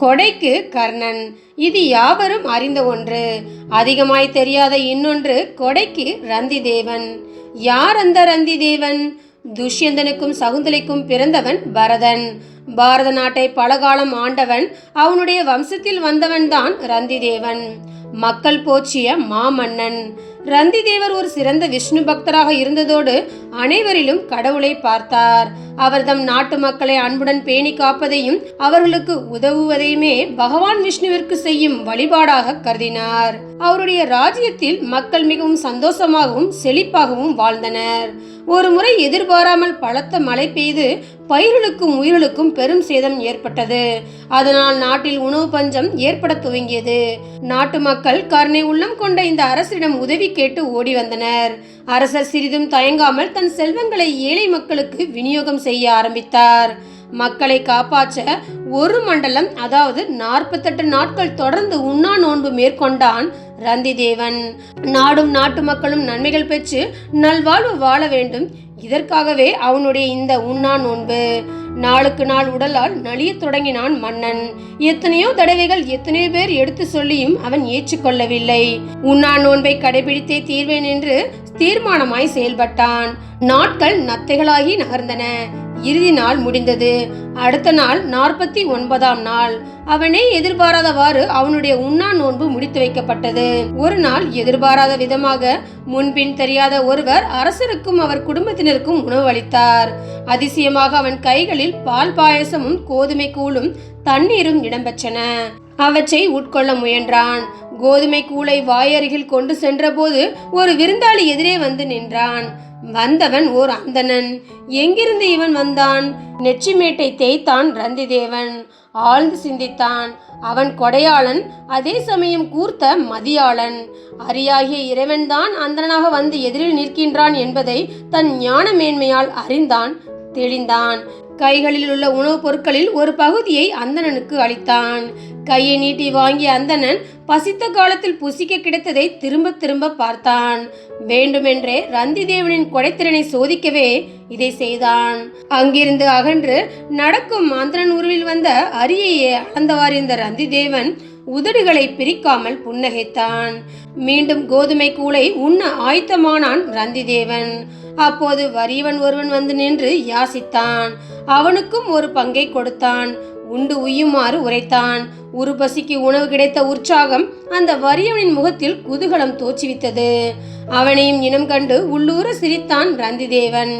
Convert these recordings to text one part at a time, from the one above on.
கொடைக்கு கர்ணன். இது யாவரும் அறிந்த ஒன்று. அதிகமாய் தெரியாத இன்னொன்று கொடைக்கு ரந்தி தேவன் யார் அந்த ரந்தி தேவன் துஷ்யந்தனுக்கும் சகுந்தலைக்கும் பிறந்தவன் பரதன். பாரத நாட்டை பலகாலம் ஆண்டவன். அவனுடைய வம்சத்தில் வந்தவன்தான் ரந்திதேவன். மக்கள் போற்றிய மாமன்னன். ரந்திதேவர் ஒரு சிறந்த விஷ்ணு பக்தராக இருந்ததோடு அனைவரிலும் கடவுளை பார்த்தார். அவர் தம் நாட்டு மக்களை அன்புடன் பேணி காப்பதையும் அவர்களுக்கு உதவுவதையுமே பகவான் விஷ்ணுவிற்கு செய்யும் வழிபாடாக கருதினார். அவருடைய ராஜ்யத்தில் மக்கள் மிகவும் சந்தோஷமாகவும் செழிப்பாகவும் வாழ்ந்தனர். ஒரு முறை எதிர்பாராமல் பலத்த மழை பெய்து பயிர்களுக்கும் உயிர்களுக்கும் பெரும் சேதம் ஏற்பட்டது. அதனால் நாட்டில் உணவு பஞ்சம் ஏற்பட துவங்கியது. நாட்டு மக்கள் கருணை உள்ளம் கொண்ட இந்த அரசரிடம் உதவி கேட்டு ஓடி வந்தனர். அரசர் சிறிதும் தயங்காமல் தன் செல்வங்களை ஏழை மக்களுக்கு விநியோகம் செய்ய ஆரம்பித்தார். மக்களை காப்பாற்ற ஒரு மண்டலம் அதாவது நாற்பத்தெட்டு நாட்கள் தொடர்ந்து உண்ணா நோன்பு மேற்கொண்டான் ரந்திதேவன். நாடும் நாட்டு மக்களும் நன்மைகள் பெற்று நல்வாழ்வு வாழ வேண்டும். இதற்காகவே அவனுடைய இந்த உண்ணா நோன்பு. நாளுக்கு நாள் உடலால் நலியத் தொடங்கினான் மன்னன். எத்தனையோ தடவைகள் எத்தனையோ பேர் எடுத்து சொல்லியும் அவன் ஏற்றுக்கொள்ளவில்லை. உண்ணா நோன்பை கடைபிடித்தே தீர்வேன் என்று தீர்மானமாய் செயல்பட்டான். நாட்கள் நத்தைகளாகி நகர்ந்தன. இறுதி நாள் முடிந்தது. அடுத்த நாள் நாற்பத்தி ஒன்பதாம் நாள். அவனே எதிர்பாராதவாறு அவனுடைய உண்ணா நோன்பு முடித்து வைக்கப்பட்டது. ஒரு நாள் எதிர்பாராத விதமாக முன்பின் தெரியாத ஒருவர் அரசருக்கும் அவர் குடும்பத்தினருக்கும் உணவு அளித்தார். அதிசயமாக அவன் கைகளில் பால் பாயசமும் கோதுமை கூழும் தண்ணீரும் இடம்பெற்றன. அவற்றை உட்கொள்ள முயன்றான். கோதுமை கூளை வாயருகில் கொண்டு சென்றபோது ஒரு விருந்தாளி எதிரே வந்து நின்றான். வந்தவன் ஓர் அந்தணன். எங்கிருந்து இவன் வந்தான்? நெற்றிமேட்டை தேய்த்தான் ரந்திதேவன். ஆழ்ந்து சிந்தித்தான். அவன் கொடையாளன் அதே சமயம் கூர்த்த மதியாளன். அரியாகிய இறைவன்தான் அந்தனாக வந்து எதிரில் நிற்கின்றான் என்பதை தன் ஞான மேன்மையால் அறிந்தான் தெளிந்தான். கைகளில் உள்ள உணவுப் பொருட்களில் ஒரு பகுதியை அந்தணனுக்கு அளித்தான். கையை நீட்டி வாங்கிய அந்தணன் பசித்த காலத்தில் புசிக்க கிடைத்ததை திரும்ப திரும்ப பார்த்தான். வேண்டுமென்றே ரந்திதேவனின் கொடைத்திறனை சோதிக்கவே இதை செய்தான். அங்கிருந்து அகன்று நடக்கும் அந்தணன் உருவில் வந்த அரியையே அளந்தவாறு இந்த ரந்திதேவன் உதடுகளை பிரிக்காமல் புன்னகைத்தான். மீண்டும் கோதுமை கூளை உண்ண ஆயத்தமானான் ரந்திதேவன். அப்போது வறியவன் ஒருவன் வந்து நின்று யாசித்தான். அவனுக்கும் ஒரு பங்கை கொடுத்தான். உண்டு உய்யுமாறு உரைத்தான். ஒரு பசிக்கு உணவு கிடைத்த உற்சாகம் அந்த வறியவனின் முகத்தில் குதூகலம் தோற்றுவித்தது. அவனையும் இனம் கண்டு உள்ளூர சிரித்தான் ரந்திதேவன்.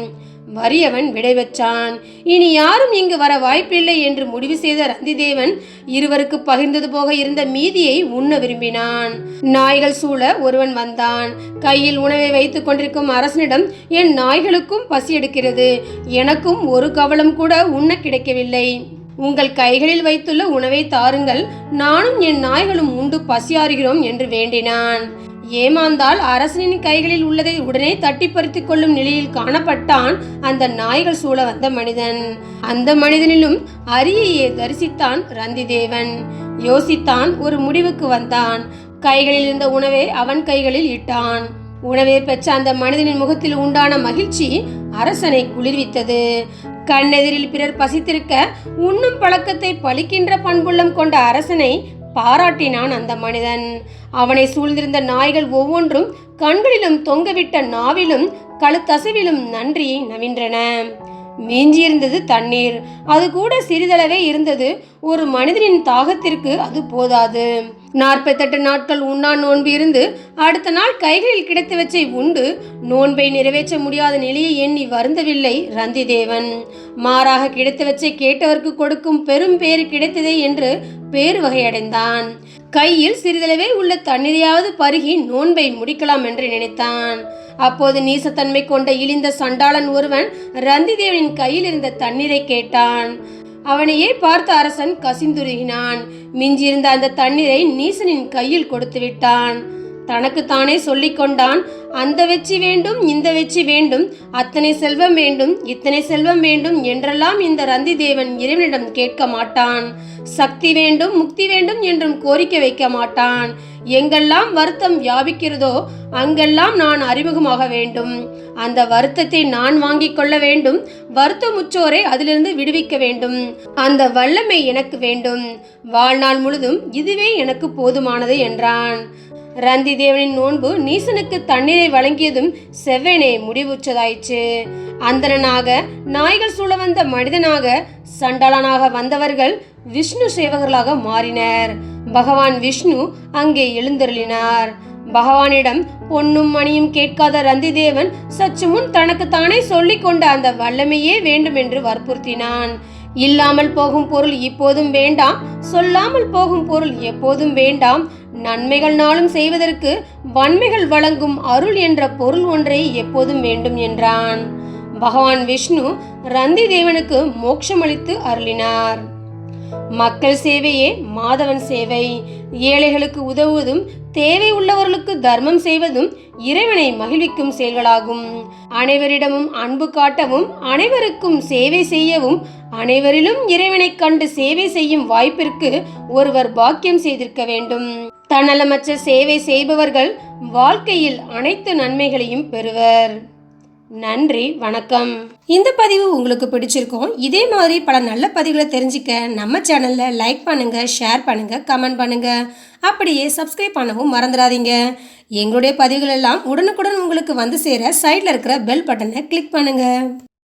வறியவன் விடைபெற்றான். இனி யாரும் இங்கு வர வாய்ப்பில்லை என்று முடிவு செய்த ரந்திதேவன் இருவருக்கு பகிர்ந்தது போக இருந்த மீதியை உண்ண விரும்பினான். நாய்கள் சூழ ஒருவன் வந்தான். கையில் உணவை வைத்துக் கொண்டிருக்கும் அரசனிடம் என் நாய்களுக்கும் பசி எடுக்கிறது. எனக்கும் ஒரு கவலம் கூட உண்ண கிடைக்கவில்லை. உங்கள் கைகளில் வைத்துள்ள உணவை தாருங்கள். நானும் என் நாய்களும் உண்டு பசியாறுகிறோம் என்று வேண்டினான். ஏமாந்தால் அரசனின் கைகளில் உள்ளதை உடனே தட்டி பறித்துக் கொள்ளும் நிலையில் காணப்பட்டான் அந்த நாய்கள் சூழ வந்த மனிதன். அந்த மனிதனிலும் அரியையே தரிசித்தான் ரந்திதேவன். யோசித்தான் ஒரு முடிவுக்கு வந்தான். கைகளில் இருந்த உணவை அவன் கைகளில் இட்டான். உணவை பெற்ற அந்த மனிதனின் முகத்தில் உண்டான மகிழ்ச்சி அரசனை குளிர்வித்தது. கண்ணெதிரில் பிறர் பசித்திருக்க உண்ணும் பழக்கத்தை பழிக்கின்ற பண்புள்ளம் கொண்ட அரசனை பாராட்டினான் அந்த மனிதன். அவனை சூழ்ந்திருந்த நாய்கள் ஒவ்வொன்றும் கண்களிலும் தொங்கவிட்ட நாவிலும் கழுத்தசைவிலும் நன்றியை நவின்றன. மிஞ்சியிருந்தது தண்ணீர். அது கூட சிறிதளவே இருந்தது. ஒரு மனிதனின் தாகத்திற்கு அது போதாது. நாற்பத்தெட்டு நாட்கள் உண்ணா நோன்பு இருந்து அடுத்த நாள் கைகளில் கிடைத்தவற்றை உண்டு. நோன்பை நிறைவேற்ற முடியாத நிலையை எண்ணி வருந்தவில்லை ரந்திதேவன். மாறாக கிடைத்தவற்றை கேட்டவர்க்கு கொடுக்கும் பெரும் பேறு கிடைத்ததே என்று பேறு வகையடைந்தான். கையில் சிறிதளவே உள்ள தண்ணீரையாவது பருகி நோன்பை முடிக்கலாம் என்று நினைத்தான். அப்போது நீசத்தன்மை கொண்ட இழிந்த சண்டாளன் ஒருவன் ரந்திதேவனின் கையில் இருந்த தண்ணீரை கேட்டான். அவனையே பார்த்த அரசன் கசிந்துருகினான். மிஞ்சியிருந்த அந்த தண்ணீரை நீசனின் கையில் கொடுத்து விட்டான் தனக்குத்தானே சொல்லிக்கொண்டான். அந்த வெற்றி வேண்டும் இந்த வெற்றி வேண்டும் அத்தனை செல்வம் வேண்டும் இத்தனை செல்வம் வேண்டும் என்றெல்லாம் இந்த ரந்தி தேவன் இறைவனிடம் கேட்க மாட்டான். சக்தி வேண்டும் முக்தி வேண்டும் என்றும் கோரிக்கை வைக்க மாட்டான். எங்கெல்லாம் வருத்தம் வியாபிக்கிறதோ அங்கெல்லாம் நான் அறிமுகமாக வேண்டும். அந்த வருத்தத்தை நான் வாங்கிக் கொள்ள வேண்டும் வருத்தமுற்றோரை அதிலிருந்து விடுவிக்க வேண்டும். அந்த வல்லமை எனக்கு வேண்டும். வாழ்நாள் முழுதும் இதுவே எனக்கு போதுமானது என்றான். ரந்தி தேவனின் நோன்பு நீசனுக்கு தண்ணீரை வழங்கியதும் செவ்வனே முடிவுற்றதாயிற்று. அந்தணனாக நாய்கள் சூழ வந்த மனிதனாக சண்டாளனாக வந்தவர்கள் விஷ்ணு சேவகர்களாக மாறினர். பகவான் விஷ்ணு அங்கே எழுந்தருளினார். பகவானிடம் பொன்னும் மணியும் கேட்காத ரந்தி தேவன் சற்று முன் தனக்கு தானே சொல்லிக் கொண்ட அந்த வல்லமையே வேண்டும் என்று வற்புறுத்தினான். இல்லாமல் போகும் பொருள் இப்போதும் வேண்டாம் சொல்லாமல் போகும் பொருள் எப்போதும் வேண்டாம் நன்மைகள் நாளும் செய்வதற்கு வன்மைகள் வழங்கும் அருள் என்ற பொருள் ஒன்றை எப்போதும் வேண்டும் என்றான். பகவான் விஷ்ணு ரந்தி தேவனுக்கு மோட்சமளித்து அருளினார். மக்கள் சேவையே மாதவன் சேவை. ஏழைகளுக்கு உதவுவதும் தேவை உள்ளவர்களுக்கு தர்மம் செய்வதும் இறைவனை மகிழ்விக்கும் செயல்களாகும். அனைவரிடமும் அன்பு காட்டவும் அனைவருக்கும் சேவை செய்யவும் அனைவரிலும் இறைவனைக் கண்டு சேவை செய்யும் வாய்ப்பிற்கு ஒருவர் பாக்கியம் செய்திருக்க வேண்டும். தன்னலமற்ற சேவை செய்பவர்கள் வாழ்க்கையில் அனைத்து நன்மைகளையும் பெறுவர். நன்றி வணக்கம். இந்த பதிவு உங்களுக்கு பிடிச்சிருக்கும் இதே மாதிரி பல நல்ல பதிவுகளை தெரிஞ்சுக்க நம்ம சேனலில் லைக் பண்ணுங்க ஷேர் பண்ணுங்க கமெண்ட் பண்ணுங்க. அப்படியே சப்ஸ்கிரைப் பண்ணவும் மறந்துடாதீங்க. எங்களுடைய பதிவுகள் எல்லாம் உடனுக்குடன் உங்களுக்கு வந்து சேர சைடில் இருக்கிற பெல் பட்டனை கிளிக் பண்ணுங்க.